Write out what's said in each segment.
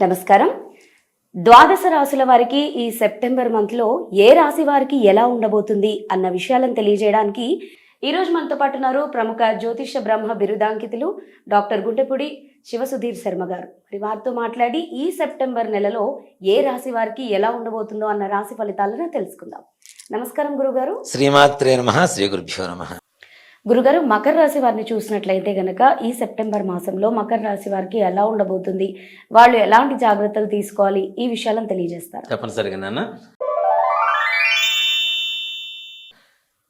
నమస్కారం. ద్వాదశ రాశుల వారికి ఈ సెప్టెంబర్ మంత్లో ఏ రాశి వారికి ఎలా ఉండబోతుంది అన్న విషయాలను తెలియజేయడానికి ఈ రోజు మనతో పాటు ఉన్నారు ప్రముఖ జ్యోతిష బ్రహ్మ బిరుదాంకితులు డాక్టర్ గుంటెపూడి శివసుధీర్ శర్మ గారు. మరి వారితో మాట్లాడి ఈ సెప్టెంబర్ నెలలో ఏ రాశి వారికి ఎలా ఉండబోతుందో అన్న రాశి ఫలితాలను తెలుసుకుందాం. నమస్కారం గురుగారు. శ్రీమాత్రే నమ శ్రీ గురుభ్యో నమ. గురుగారు మకర రాశి వారిని చూసినట్లయితే గనక ఈ సెప్టెంబర్ మాసంలో మకర రాశి వారికి ఎలా ఉండబోతుంది? వాళ్ళు ఎలాంటి జాగ్రత్తలు తీసుకోవాలి? ఈ విషయాలను తెలియజేస్తారు. తప్పనిసరిగా నాన్న.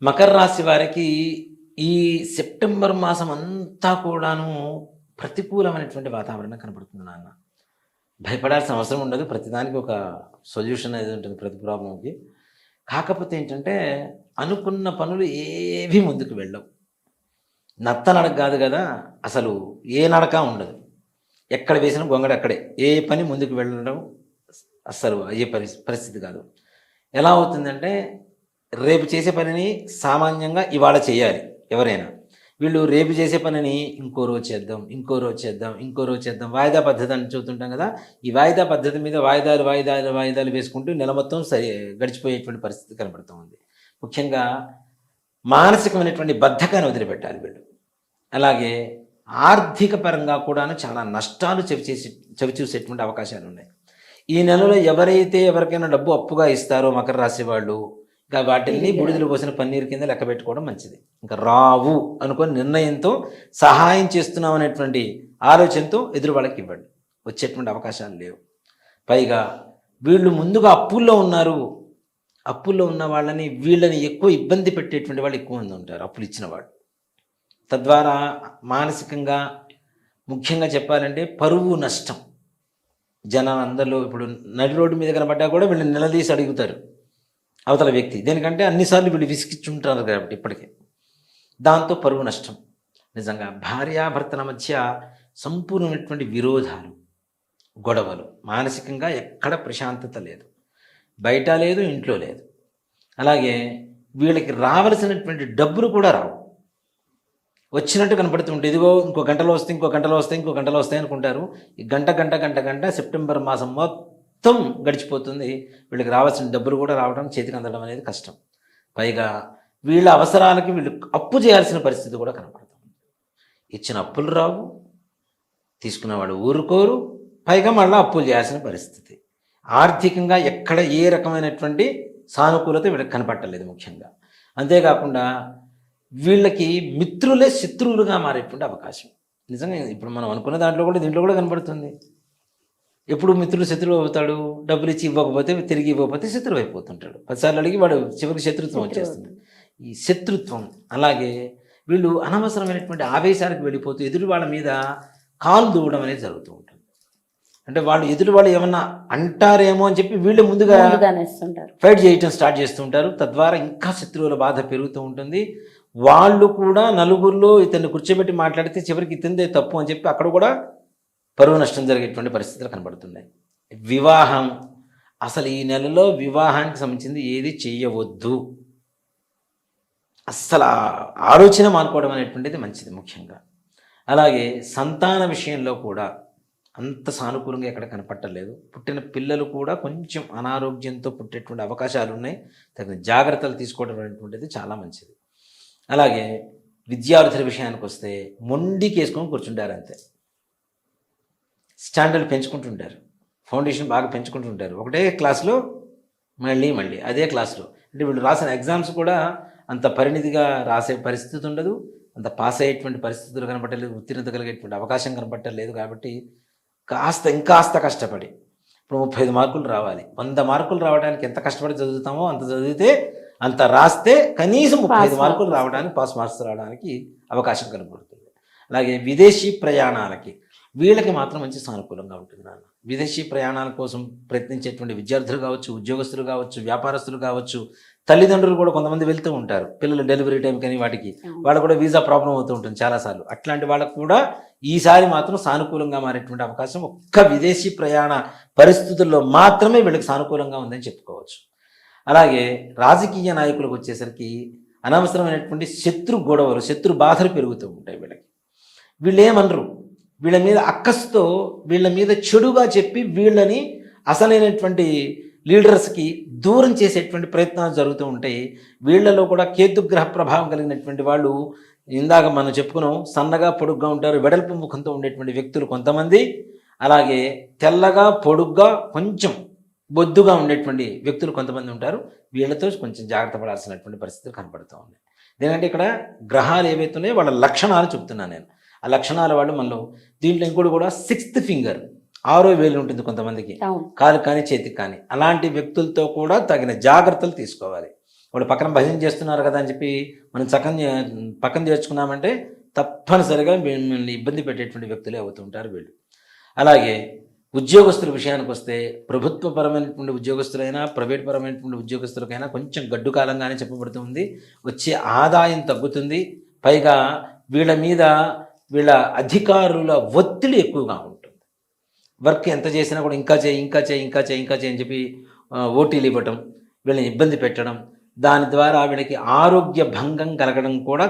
మకర రాశి వారికి ఈ సెప్టెంబర్ మాసం అంతా కూడాను ప్రతికూలమైనటువంటి వాతావరణం కనబడుతుంది నాన్న. భయపడాల్సిన అవసరం ఉండదు. ప్రతిదానికి ఒక సొల్యూషన్ అనేది ఉంటుంది ప్రతి ప్రాబ్లంకి కాకపోతే ఏంటంటే అనుకున్న పనులు ఏవి ముందుకు వెళ్ళవు. నత్త నడక కాదు కదా అసలు ఏ నడక ఉండదు. ఎక్కడ వేసిన గొంగడు అక్కడే. ఏ పని ముందుకు వెళ్ళడం అస్సలు అయ్యే పరి పరిస్థితి కాదు. ఎలా అవుతుందంటే రేపు చేసే పనిని సామాన్యంగా ఇవాళ చేయాలి ఎవరైనా. వీళ్ళు రేపు చేసే పనిని ఇంకో రోజు చేద్దాం ఇంకో రోజు చేద్దాం ఇంకో రోజు చేద్దాం. వాయిదా పద్ధతి అని చూస్తుంటాం కదా ఈ వాయిదా పద్ధతి మీద వాయిదాలు వాయిదాలు వాయిదాలు వేసుకుంటూ నెల మొత్తం సరి గడిచిపోయేటువంటి పరిస్థితి కనబడుతూ ఉంది. ముఖ్యంగా మానసికమైనటువంటి బద్ధకాన్ని వదిలిపెట్టాలి వీళ్ళు. అలాగే ఆర్థిక పరంగా కూడాను చాలా నష్టాలు చవిచేసి చవిచూసేటువంటి అవకాశాలు ఉన్నాయి. ఈ నెలలో ఎవరైతే ఎవరికైనా డబ్బు అప్పుగా ఇస్తారో మకర రాశి వాళ్ళు ఇంకా వాటిని బూడిదలు పోసిన పన్నీరు కింద లెక్క పెట్టుకోవడం మంచిది. ఇంకా రావు అనుకుని నిర్ణయంతో సహాయం చేస్తున్నాం అనేటువంటి ఆలోచనతో ఎదురు వాళ్ళకి ఇవ్వండి. వచ్చేటువంటి అవకాశాలు లేవు. పైగా వీళ్ళు ముందుగా అప్పుల్లో ఉన్నారు. అప్పుల్లో ఉన్న వాళ్ళని వీళ్ళని ఎక్కువ ఇబ్బంది పెట్టేటువంటి వాళ్ళు ఎక్కువ మంది ఉంటారు. అప్పులు ఇచ్చిన వాళ్ళు. తద్వారా మానసికంగా ముఖ్యంగా చెప్పాలంటే పరువు నష్టం. జనాలు అందరిలో ఇప్పుడు నడి రోడ్డు మీద కనబడ్డా కూడా వీళ్ళు నిలదీసి అడుగుతారు. అవతల వ్యక్తి. దేనికంటే అన్నిసార్లు వీళ్ళు విసిగిచ్చుంటారు కాబట్టి ఇప్పటికే. దాంతో పరువు నష్టం. నిజంగా భార్యాభర్తల మధ్య సంపూర్ణమైనటువంటి విరోధాలు గొడవలు. మానసికంగా ఎక్కడ ప్రశాంతత లేదు. బయట లేదు ఇంట్లో లేదు. అలాగే వీళ్ళకి రావలసినటువంటి డబ్బులు కూడా రావు. వచ్చినట్టు కనపడుతుంటే ఇదిగో ఇంకో గంటలో వస్తే ఇంకో గంటలో వస్తే ఇంకో గంటలో వస్తాయి అనుకుంటారు. ఈ గంట గంట గంట గంట సెప్టెంబర్ మాసం మొత్తం గడిచిపోతుంది. వీళ్ళకి రావాల్సిన డబ్బులు కూడా రావడం చేతికి అందడం అనేది కష్టం. పైగా వీళ్ళ అవసరాలకి వీళ్ళు అప్పు చేయాల్సిన పరిస్థితి కూడా కనపడుతుంది. ఇచ్చిన అప్పులు రావు. తీసుకున్నవాడు ఊరుకోరు. పైగా మళ్ళీ అప్పులు చేయాల్సిన పరిస్థితి. ఆర్థికంగా ఎక్కడ ఏ రకమైనటువంటి సానుకూలత వీళ్ళకి కనపట్టలేదు ముఖ్యంగా. అంతేకాకుండా వీళ్ళకి మిత్రులే శత్రువులుగా మారేటువంటి అవకాశం. నిజంగా ఇప్పుడు మనం అనుకున్న దాంట్లో కూడా దీంట్లో కూడా కనబడుతుంది. ఎప్పుడు మిత్రుడు శత్రువు అవుతాడు డబ్బులు ఇచ్చి ఇవ్వకపోతే తిరిగి ఇవ్వకపోతే శత్రువు అయిపోతుంటాడు. పదిసార్లు అడిగి వాడు చివరికి శత్రుత్వం వచ్చేస్తుంది. ఈ శత్రుత్వం అలాగే వీళ్ళు అనవసరమైనటువంటి ఆవేశాలకు వెళ్ళిపోతూ ఎదురు వాళ్ళ మీద కాలు దూవడం అనేది జరుగుతూ ఉంటుంది. అంటే వాళ్ళు ఎదురు వాళ్ళు ఏమన్నా అంటారేమో అని చెప్పి వీళ్ళు ముందుగా ఫైట్ చేయటం స్టార్ట్ చేస్తుంటారు తద్వారా ఇంకా శత్రువుల బాధ పెరుగుతూ ఉంటుంది. వాళ్ళు కూడా నలుగురిలో ఇతన్ని కూర్చోబెట్టి మాట్లాడితే చివరికి ఇతనిదే తప్పు అని చెప్పి అక్కడ కూడా పరువు నష్టం జరిగేటువంటి పరిస్థితులు కనబడుతున్నాయి. వివాహం అసలు ఈ నెలలో వివాహానికి సంబంధించింది ఏది చేయవద్దు. అస్సలు ఆలోచన మానుకోవడం అనేటువంటిది మంచిది ముఖ్యంగా. అలాగే సంతాన విషయంలో కూడా అంత సానుకూలంగా ఎక్కడ కనపట్టలేదు. పుట్టిన పిల్లలు కూడా కొంచెం అనారోగ్యంతో పుట్టేటువంటి అవకాశాలు ఉన్నాయి తగిన జాగ్రత్తలు తీసుకోవడం అనేటువంటిది చాలా మంచిది. అలాగే విద్యార్థుల విషయానికి వస్తే మొండికి వేసుకొని కూర్చుంటారు అంతే స్టాండర్డ్ పెంచుకుంటుంటారు. ఫౌండేషన్ బాగా పెంచుకుంటుంటారు. ఒకటే క్లాస్లో మళ్ళీ మళ్ళీ అదే క్లాస్లో. అంటే వీళ్ళు రాసిన ఎగ్జామ్స్ కూడా అంత పరిణితిగా రాసే పరిస్థితి ఉండదు. అంత పాస్ అయ్యేటువంటి పరిస్థితులు కనపట్టలేదు ఉత్తీర్ణత కలిగేటువంటి అవకాశం కనపట్టలేదు కాబట్టి కాస్త ఇంకాస్త కష్టపడి. ఇప్పుడు ముప్పై ఐదు మార్కులు రావాలి. వంద మార్కులు రావడానికి ఎంత కష్టపడి చదువుతామో అంత చదివితే అంత రాస్తే కనీసం ముప్పై ఐదు మార్కులు రావడానికి పాస్ మార్క్స్ రావడానికి అవకాశం కనబడుతుంది. అలాగే విదేశీ ప్రయాణాలకి వీళ్ళకి మాత్రం మంచి సానుకూలంగా ఉంటుంది నాన్న. విదేశీ ప్రయాణాల కోసం ప్రయత్నించేటువంటి విద్యార్థులు కావచ్చు ఉద్యోగస్తులు కావచ్చు వ్యాపారస్తులు కావచ్చు తల్లిదండ్రులు కూడా కొంతమంది వెళ్తూ ఉంటారు. పిల్లలు డెలివరీ టైం కానీ వాటికి. వాళ్ళకు కూడా వీసా ప్రాబ్లం అవుతూ ఉంటుంది చాలాసార్లు. అట్లాంటి వాళ్ళకు కూడా ఈసారి మాత్రం సానుకూలంగా మారేటువంటి అవకాశం ఒక్క విదేశీ ప్రయాణ పరిస్థితుల్లో మాత్రమే వీళ్ళకి సానుకూలంగా ఉందని చెప్పుకోవచ్చు. అలాగే రాజకీయ నాయకులకు వచ్చేసరికి అనవసరమైనటువంటి శత్రు గొడవలు శత్రు బాధలు పెరుగుతూ ఉంటాయి వీళ్ళకి. వీళ్ళు ఏమనరు వీళ్ళ మీద అక్కస్తో వీళ్ళ మీద చెడుగా చెప్పి వీళ్ళని అసలైనటువంటి లీడర్స్కి దూరం చేసేటువంటి ప్రయత్నాలు జరుగుతూ ఉంటాయి. వీళ్ళలో కూడా కేతుగ్రహ ప్రభావం కలిగినటువంటి వాళ్ళు ఇందాక మనం చెప్పుకున్నాం సన్నగా పొడుగ్గా ఉంటారు వెడల్పు ముఖంతో ఉండేటువంటి వ్యక్తులు కొంతమంది. అలాగే తెల్లగా పొడుగ్గా కొంచెం బొద్దుగా ఉండేటువంటి వ్యక్తులు కొంతమంది ఉంటారు. వీళ్ళతో కొంచెం జాగ్రత్త పడాల్సినటువంటి పరిస్థితులు కనపడుతూ ఉన్నాయి. ఎందుకంటే ఇక్కడ గ్రహాలు ఏవైతే ఉన్నాయో వాళ్ళ లక్షణాలు చెప్తున్నాను నేను. ఆ లక్షణాల వాళ్ళు మనలో దీంట్లో ఇంకోటి కూడా సిక్స్త్ ఫింగర్. ఆరో వేలు ఉంటుంది కొంతమందికి. కాలు కానీ చేతికి కానీ. అలాంటి వ్యక్తులతో కూడా తగిన జాగ్రత్తలు తీసుకోవాలి. వాళ్ళు పక్కన భజన చేస్తున్నారు కదా అని చెప్పి మనం చక్కన పక్కన చేర్చుకున్నామంటే తప్పనిసరిగా మిమ్మల్ని ఇబ్బంది పెట్టేటువంటి వ్యక్తులే అవుతుంటారు వీళ్ళు. అలాగే ఉద్యోగస్తుల విషయానికి వస్తే ప్రభుత్వపరమైనటువంటి ఉద్యోగస్తులైనా ప్రైవేట్ పరమైనటువంటి ఉద్యోగస్తులకైనా కొంచెం గడ్డు కాలంగానే చెప్పబడుతుంది వచ్చే ఆదాయం తగ్గుతుంది. పైగా వీళ్ళ మీద వీళ్ళ అధికారుల ఒత్తిడి ఎక్కువగా ఉంటుంది. వర్క్ ఎంత చేసినా కూడా ఇంకా చేయి ఇంకా చేయి ఇంకా చేయి ఇంకా చేయి అని చెప్పి ఓటీలు ఇవ్వటం వీళ్ళని ఇబ్బంది పెట్టడం దాని ద్వారా వీళ్ళకి ఆరోగ్య భంగం కలగడం కూడా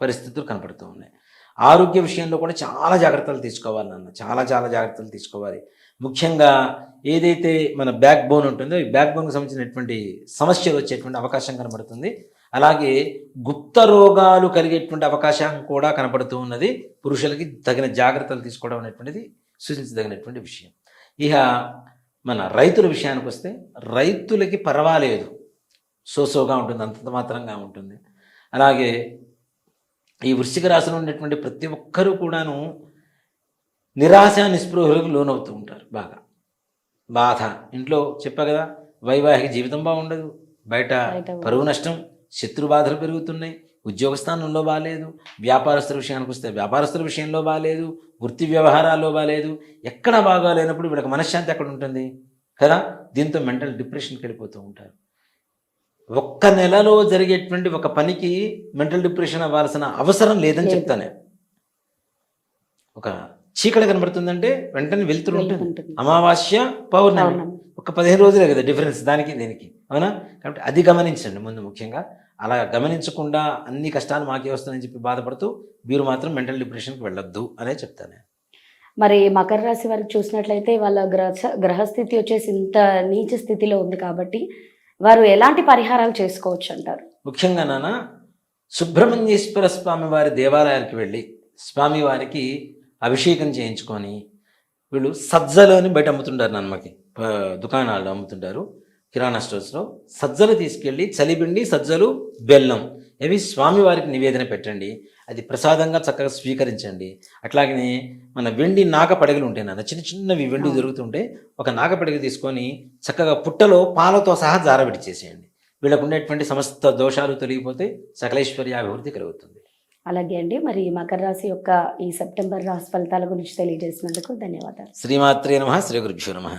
పరిస్థితులు కనపడుతూ ఉన్నాయి. ఆరోగ్య విషయంలో కూడా చాలా జాగ్రత్తలు తీసుకోవాలి నాన్న. చాలా చాలా జాగ్రత్తలు తీసుకోవాలి. ముఖ్యంగా ఏదైతే మన బ్యాక్ బోన్ ఉంటుందో ఈ బ్యాక్ బోన్కి సంబంధించినటువంటి సమస్యలు వచ్చేటువంటి అవకాశం కనబడుతుంది. అలాగే గుప్త రోగాలు కలిగేటువంటి అవకాశం కూడా కనపడుతూ ఉన్నది. పురుషులకి తగిన జాగ్రత్తలు తీసుకోవడం అనేటువంటిది సూచించదగినటువంటి విషయం. ఇక మన రైతుల విషయానికి వస్తే రైతులకి పర్వాలేదు. సోసోగా ఉంటుంది అంతంత మాత్రంగా ఉంటుంది. అలాగే ఈ వృశ్చిక రాశిలో ఉన్నటువంటి ప్రతి ఒక్కరూ కూడాను నిరాశ నిస్పృహలకు లోనవుతూ ఉంటారు బాగా. బాధ. ఇంట్లో చెప్పా కదా వైవాహిక జీవితం బాగుండదు. బయట బయట పరువు నష్టం శత్రు బాధలు పెరుగుతున్నాయి. ఉద్యోగ స్థానంలో బాగాలేదు. వ్యాపారస్తుల విషయానికి వస్తే వ్యాపారస్తుల విషయంలో బాగాలేదు. వృత్తి వ్యవహారాల్లో బాగాలేదు. ఎక్కడ బాగాలేనప్పుడు వీళ్ళకి మనశ్శాంతి ఎక్కడ ఉంటుంది? కదా? దీంతో మెంటల్ డిప్రెషన్కి వెళ్ళిపోతూ ఉంటారు. ఒక్క నెలలో జరిగేటువంటి ఒక పనికి మెంటల్ డిప్రెషన్ అవ్వాల్సిన అవసరం లేదని లేదు. చెప్తాను ఒక చీకటి కనబడుతుందంటే వెంటనే వెళ్తురు ఉంటుంది. అమావాస్య పౌర్ణమి. ఒక పదిహేను రోజులే కదా డిఫరెన్స్ దానికి దీనికి అవునా కాబట్టి అది గమనించండి ముందు ముఖ్యంగా అలా గమనించకుండా అన్ని కష్టాలు మాకే వస్తాయని చెప్పి బాధపడుతూ మీరు మాత్రం మెంటల్ డిప్రెషన్కి వెళ్ళొద్దు అనే చెప్తాను. మరి మకర రాశి వారికి చూసినట్లయితే వాళ్ళ గ్రహ గ్రహస్థితి వచ్చేసి ఇంత నీచ స్థితిలో ఉంది కాబట్టి వారు ఎలాంటి పరిహారాలు చేసుకోవచ్చు అంటారు ముఖ్యంగా నాన్న సుబ్రహ్మణ్యేశ్వర స్వామి వారి దేవాలయానికి వెళ్ళి స్వామి వారికి అభిషేకం చేయించుకొని వీళ్ళు సజ్జలోని బయట అమ్ముతుంటారు నన్నమకి దుకాణాల్లో అమ్ముతుంటారు కిరాణా స్టోర్స్లో. సజ్జలు తీసుకెళ్ళి చలిపిండి సజ్జలు బెల్లం ఇవి స్వామివారికి నివేదన పెట్టండి అది ప్రసాదంగా చక్కగా స్వీకరించండి. అట్లాగనే మన వెండి నాగపడగలు ఉంటాయి నాన్న చిన్న చిన్నవి వెండి దొరుకుతుంటే ఒక నాగపడగ తీసుకొని చక్కగా పుట్టలో పాలతో సహా జారబెట్టి చేసేయండి. వీళ్ళకు ఉండేటువంటి సమస్త దోషాలు తొలగిపోతే సకలేశ్వర్య అభివృద్ధి కలుగుతుంది. అలాగే అండి మరి మకర రాశి యొక్క ఈ సెప్టెంబర్ రాశి ఫలితాల గురించి తెలియజేసినందుకు ధన్యవాదాలు. శ్రీమాత్రే నమ శ్రీ గురుభ్యో నమ.